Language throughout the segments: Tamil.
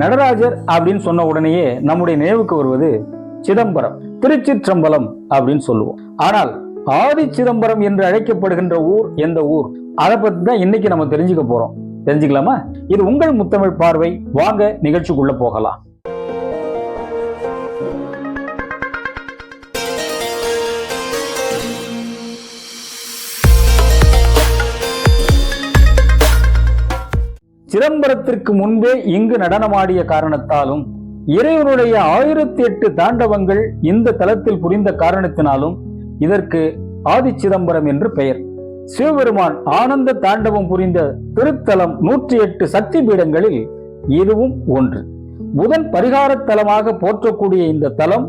நடராஜர் அப்படின்னு சொன்ன உடனேயே நம்முடைய நினைவுக்கு வருவது சிதம்பரம். திருச்சிற்றம்பலம் அப்படின்னு சொல்லுவோம். ஆனால் ஆதி சிதம்பரம் என்று அழைக்கப்படுகின்ற ஊர் எந்த ஊர்? அதை பத்தி தான் இன்னைக்கு நம்ம தெரிஞ்சுக்க போறோம். தெரிஞ்சுக்கலாமா? இது உங்கள் முத்தமிழ் பார்வை. வாங்க நிகழ்ச்சிக்குள்ள போகலாம். சிதம்பரத்திற்கு முன்பே இங்கு நடனமாடிய காரணத்தாலும் இறைவனுடைய ஆயிரத்தி எட்டு தாண்டவங்கள் இந்த தலத்தில் புரிந்த காரணத்தினாலும் இதற்கு ஆதி சிதம்பரம் என்று பெயர். சிவபெருமான் ஆனந்த தாண்டவம் புரிந்த திருத்தலம் நூற்றி எட்டு சக்தி பீடங்களில் இதுவும் ஒன்று. புதன் பரிகார தலமாக போற்றக்கூடிய இந்த தலம்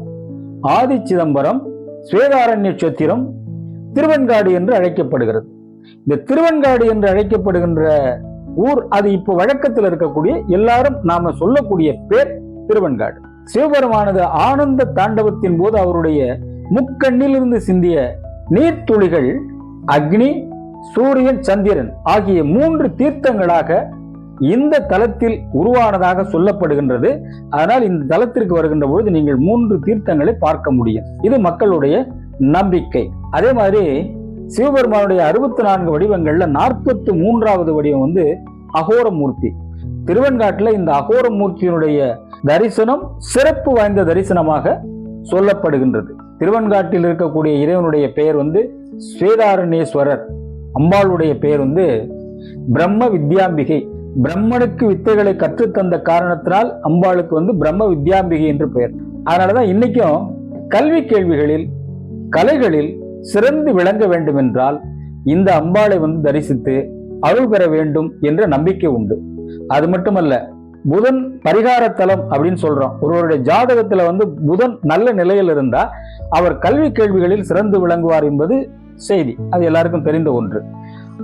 ஆதி சிதம்பரம் ஸ்வேதாரண்ய சத்திரம் திருவெண்காடு என்று அழைக்கப்படுகிறது. இந்த திருவெண்காடு என்று அழைக்கப்படுகின்ற ஊர் அது இப்போ வழக்கத்தில் இருக்கக்கூடிய எல்லாரும் நாம சொல்லக்கூடிய பேர் திருவெண்காடு. சிவபெருமானது ஆனந்த தாண்டவத்தின் போது அவருடைய முக்கண்ணிலிருந்து சிந்திய நீர்த்துளிகள் அக்னி சூரியன் சந்திரன் ஆகிய மூன்று தீர்த்தங்களாக இந்த தலத்தில் உருவானதாக சொல்லப்படுகின்றது. அதனால் இந்த தலத்திற்கு வருகின்ற பொழுது நீங்கள் மூன்று தீர்த்தங்களை பார்க்க முடியும். இது மக்களுடைய நம்பிக்கை. அதே மாதிரி சிவபெருமானுடைய அறுபத்தி நான்கு வடிவங்கள்ல நாற்பத்தி மூன்றாவது வடிவம் வந்து அகோரமூர்த்தி. திருவெண்காட்டில் இந்த அகோரமூர்த்தியினுடைய தரிசனம் சிறப்பு வாய்ந்த தரிசனமாக சொல்லப்படுகின்றது. திருவெண்காட்டில் இருக்கக்கூடிய இறைவனுடைய பெயர் வந்து ஸ்வேதாரண்யேஸ்வரர். அம்பாளுடைய பெயர் வந்து பிரம்ம வித்யாம்பிகை. பிரம்மனுக்கு வித்தைகளை கற்றுத்தந்த காரணத்தினால் அம்பாளுக்கு வந்து பிரம்ம வித்யாம்பிகை என்று பெயர். அதனாலதான் இன்னைக்கும் கல்வி கேள்விகளில் கலைகளில் சிறந்து விளங்க வேண்டும் என்றால் இந்த அம்பாளை வந்து தரிசித்து அருள் பெற வேண்டும் என்ற நம்பிக்கை உண்டு. அது மட்டுமல்ல புதன் பரிகார தலம் அப்படின்னு சொல்றோம். ஒருவருடைய ஜாதகத்துல வந்து புதன் நல்ல நிலையில் இருந்தா அவர் கல்வி கேள்விகளில் சிறந்து விளங்குவார் என்பது செய்தி. அது எல்லாருக்கும் தெரிந்த ஒன்று.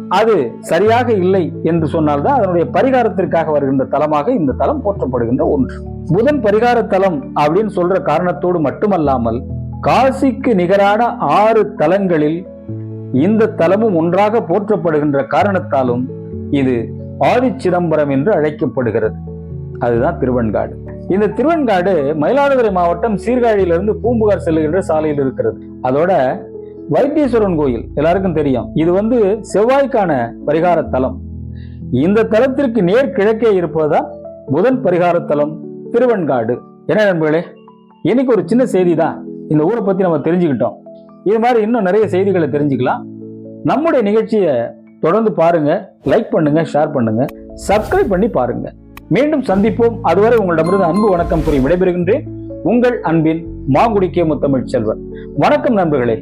அது சரியாக இல்லை என்று சொன்னால்தான் அதனுடைய பரிகாரத்திற்காக வருகின்ற தலமாக இந்த தலம் போற்றப்படுகின்ற ஒன்று. புதன் பரிகார தலம் அப்படின்னு சொல்ற காரணத்தோடு மட்டுமல்லாமல் காசிக்கு நிகரான ஆறு தலங்களில் இந்த தலமும் ஒன்றாக போற்றப்படுகின்ற காரணத்தாலும் இது ஆதி சிதம்பரம் என்று அழைக்கப்படுகிறது. அதுதான் திருவெண்காடு. இந்த திருவெண்காடு மயிலாடுதுறை மாவட்டம் சீர்காழியிலிருந்து பூம்புகார் செல்லுகின்ற சாலையில் இருக்கிறது. அதோட வைத்தீஸ்வரன் கோயில் எல்லாருக்கும் தெரியும். இது வந்து செவ்வாய்க்கான பரிகார தலம். இந்த தலத்திற்கு நேர் கிழக்கே இருப்பதுதான் புதன் பரிகார தலம் திருவெண்காடு. என்ன நண்பர்களே? இன்னைக்கு ஒரு சின்ன செய்தி தான் இந்த ஊரை பற்றி நம்ம தெரிஞ்சுக்கிட்டோம். இது மாதிரி இன்னும் நிறைய செய்திகளை தெரிஞ்சுக்கலாம். நம்முடைய நிகழ்ச்சியை தொடர்ந்து பாருங்க லைக் பண்ணுங்க ஷேர் பண்ணுங்க சப்ஸ்கிரைப் பண்ணி பாருங்க. மீண்டும் சந்திப்போம். அதுவரை உங்களிடமிருந்து அன்பு வணக்கம் கூறி விடைபெறுகின்றேன். உங்கள் அன்பின் மாங்குடிக்கே முத்தமிழ் செல்வர் வணக்கம் நண்பர்களே.